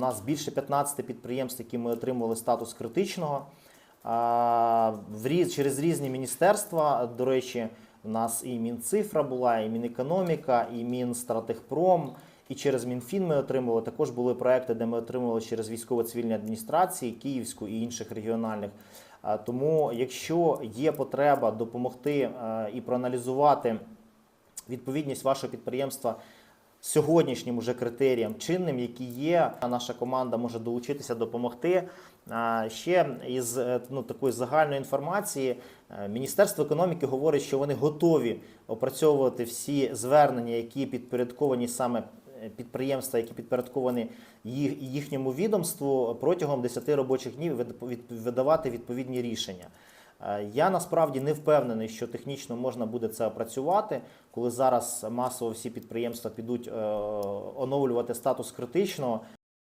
У нас більше 15 підприємств, які ми отримували статус критичного. Через різні міністерства, до речі, у нас і Мінцифра була, і Мінекономіка, і Мінстратехпром, і через Мінфін ми отримували. Також були проекти, де ми отримували через військово-цивільні адміністрації, Київську і інших регіональних. Тому, якщо є потреба допомогти е, і проаналізувати відповідність вашого підприємства сьогоднішнім уже критеріям чинним, які є, наша команда може долучитися, допомогти. Ще із е, ну, такої загальної інформації е, Міністерство економіки говорить, що вони готові опрацьовувати всі звернення, які підпорядковані саме е, підприємства, які підпорядковані їх- їхньому відомству протягом 10 робочих днів видавати відповідні рішення. Е, Я насправді не впевнений, що технічно можна буде це опрацювати, коли зараз масово всі підприємства підуть е, оновлювати статус критичного.